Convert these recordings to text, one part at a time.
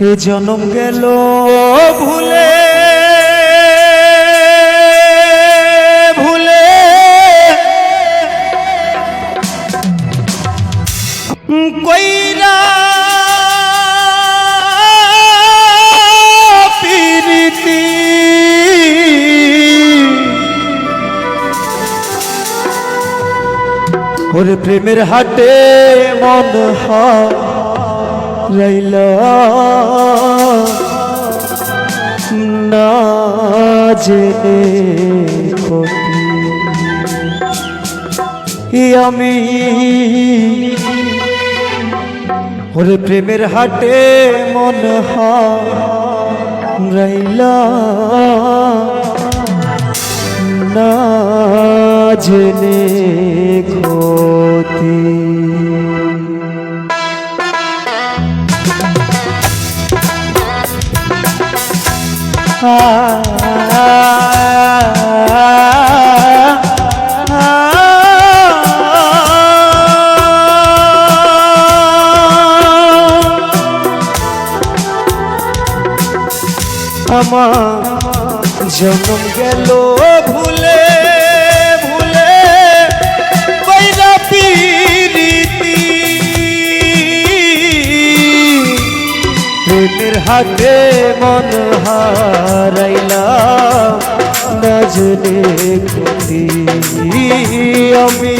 এ জনম গেল ভুলে। ভুলে। কইরা পিরিতি। ওরে প্রেমের হাটে মন হারাইল না আমি। ওরে প্রেমের হাটে মন হারাইল না জেনে ক্ষতি। আমার জনম গেল হাতে মন হারাইলা নজরে ক্ষতি আমি।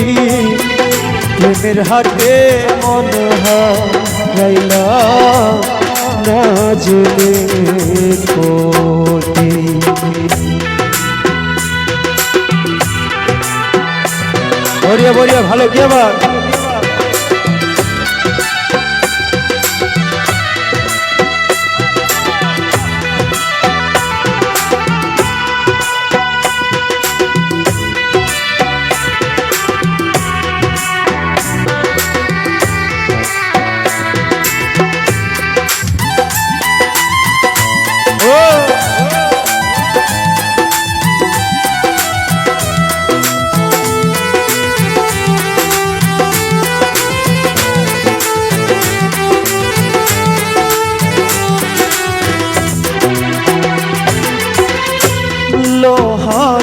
প্রেমের হাতে মন হারাইলা নজরে ক্ষতি বড়িয়া বড়িয়া, ভালো কি আবার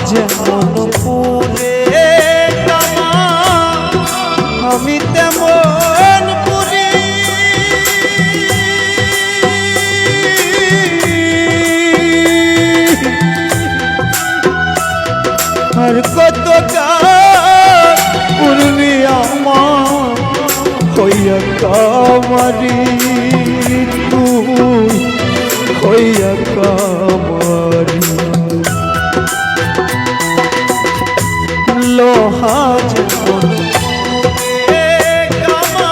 যেমন পুরে আমি তেমন পুরি। আর কত কামারি তুই হইয়া কামারি। লোহা যেমন এ কামা,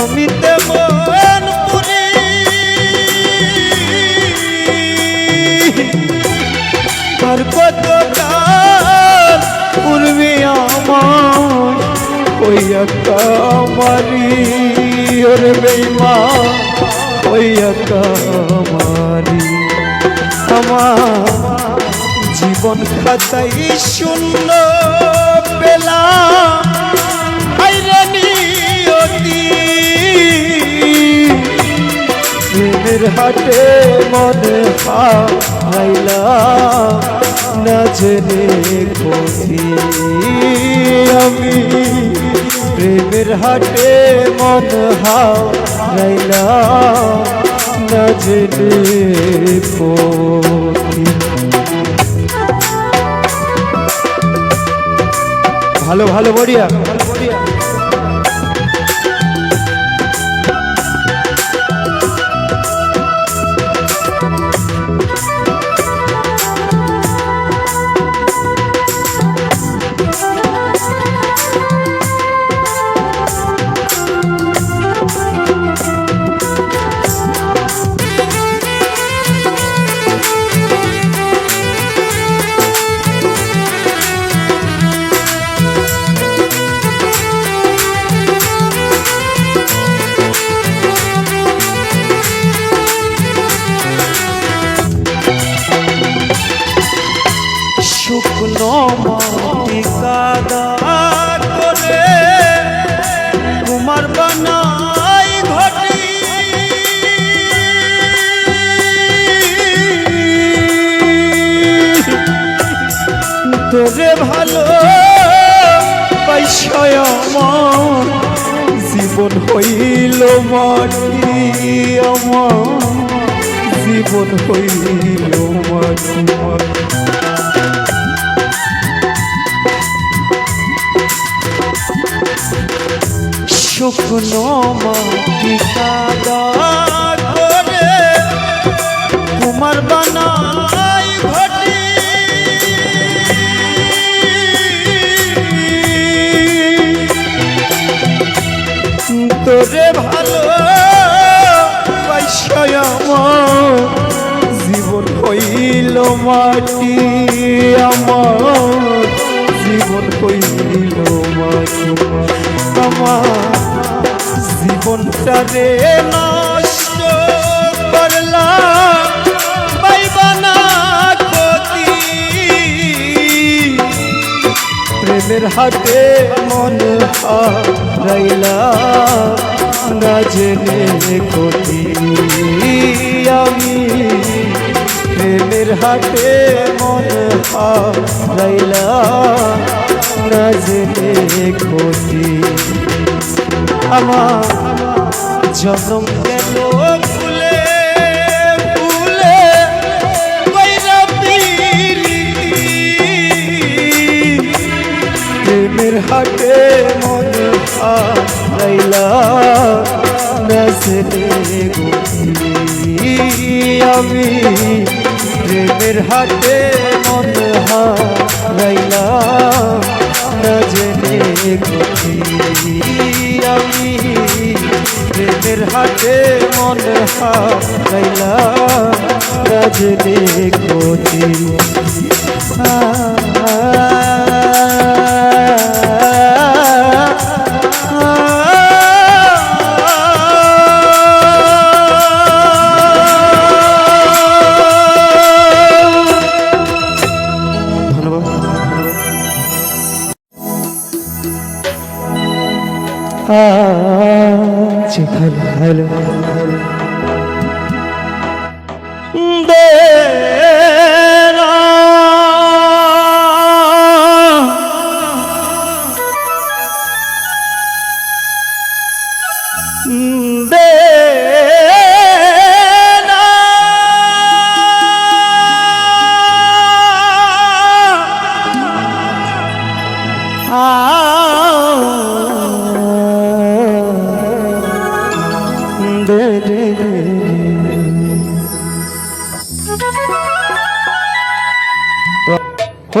আমি তেমন পুরি আর কত কাল উর্মি আমার ওইয়া কামারি ওরে কামারি আমার জীবন খাতাই শূন্য পেলাম প্রেমের হাটে মনে হাইলা না জেনে ক্ষতি আমি। প্রেমের হাটে মন হাইলা না জেনে ক্ষতি ভালো ভালো বড়িয়া। ভালো আমার জীবন হইল মাটি আমার জীবন হইল মাটি শুকনো মাটি করে তোমার বানাই তোরে ভালো? আমার জীবন হইল মাটি আমার। জীবন হইল মাটি আমার। জীবনটা রে নষ্ট প্রেমের হাটে মন হারাইলা। না জেনে ক্ষতি, আমি প্রেমের হাটে মন হারাইলা। না জেনে আমার জনম গেল হাটে মন হারাইলা। নজরে আমি প্রেমের হাটে মন হারাইলা। আমি প্রেমের হাটে মন হারাইলা। নজরে গতি আজ ভালো দে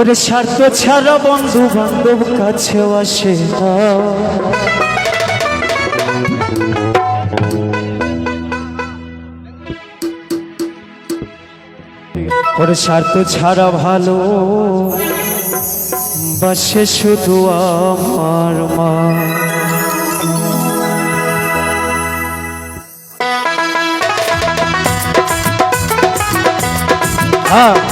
ওরে স্বার্থ ছাড়া বন্ধু বান্ধব কাছেও আসে না। ওরে স্বার্থ ছাড়া ভালো বাসে শুধু আমার মা। হ্যাঁ।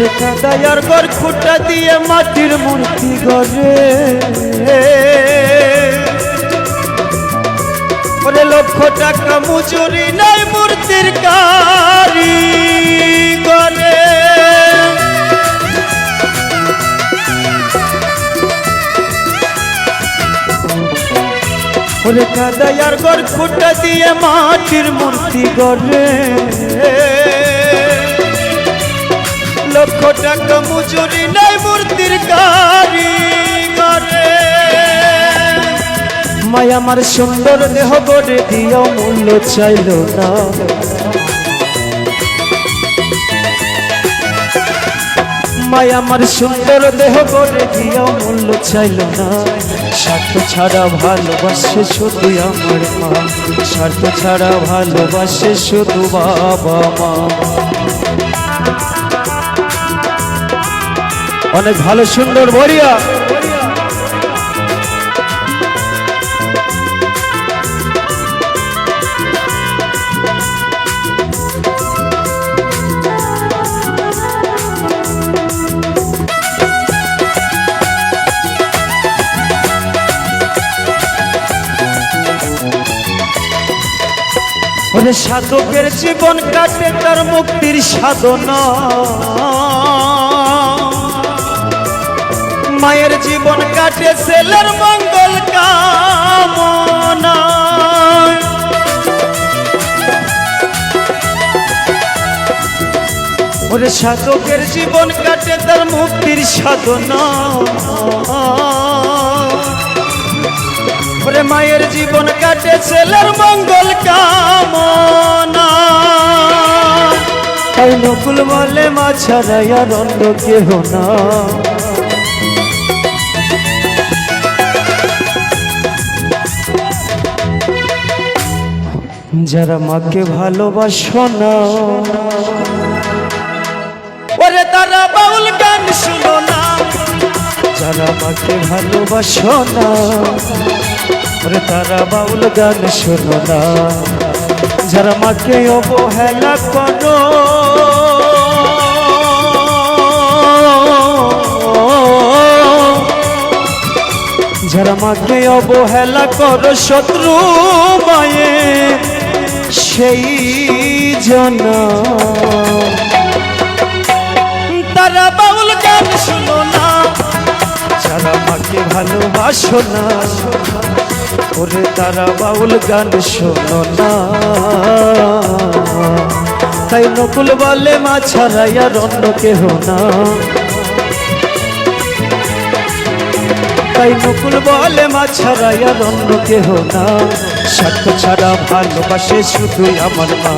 ওরে কাদায়ার ঘর খুঁটা দিয়ে মাটির মূর্তি গড়ে। ওরে লক্ষ টাকা মজুরি নাই মূর্তির কারি গড়ে ওরে কাদায়ার গড় খুঁটা দিয়ে মাটির মূর্তি গড়ে। লক্ষ টাকা মজুরি নাই মূর্তির গাড়ি মায়া আমার সুন্দর দেহ গড়ে দিয়েও মূল্য চাইল না। মায়া আমার সুন্দর দেহ গড়ে দিয়েও মূল্য চাইল না। স্বার্থ ছাড়া ভালোবাসে শুধু আমার মা। স্বার্থ ছাড়া ভালোবাসে শুধু বাবা মা। অনেক ভালো সুন্দর বড়িয়া। সাধকের জীবন কাটে তার মুক্তির সাধনা। মায়ের জীবন কাটে ছেলের মঙ্গল কামনা ওরে সাধকের জীবন কাটে তার মুক্তির সাধনা। ওরে মায়ের জীবন কাটে ছেলের মঙ্গল কামনা। তাই নকুল বলে, মা ছাড়াই আর অন্য কেহ না। যারা মাকে ভালোবাসো না। ওরে তারা বাউল গান শুনো না। যারা মাকে ভালোবাসো না। ওরে তারা বাউল গান শোনো না। যারা মাকে অবহেলা করো। যারা মাকে অবহেলা করো শত্রু মায়ে। সেই জন তারা বাউল গান শুনো না, যারা মাকে ভালোবাসো না, ওরে তারা বাউল গান শোনো না। তাই নকুল বলে, মা ছাড়াই আর অন্য কেহ না। তাই নকুল বলে মা ছাড়াই আর অন্য কেহ না। স্বার্থ ছাড়া ভালোবাসে শুধুই আমার মা।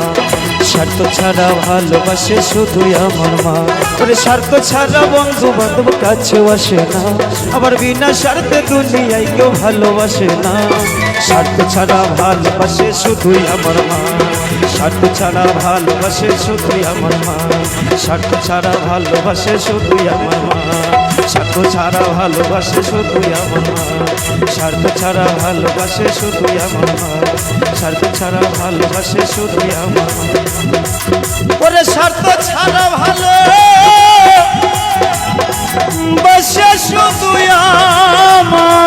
স্বার্থ ছাড়া ভালোবাসে শুধুই আমার মা। ওরে স্বার্থ ছাড়া বন্ধু বান্ধব কাছেও আসে না। আবার বিনা স্বার্থে দুনিয়ায় কেউ ভালোবাসে না। স্বার্থ ছাড়া ভালোবাসে শুধুই আমার মা। স্বার্থ ছাড়া ভালোবাসে শুধুই আমার মা। স্বার্থ ছাড়া ভালোবাসে শুধুই আমার মা। স্বার্থ ছাড়া ভালোবাসে শুধু আমার স্বার্থ ছাড়া ভালোবাসে শুধু আমার স্বার্থ ছাড়া ভালোবাসে শুধু আমার ওরে স্বার্থ ছাড়া ভালো বসে শুধু আমার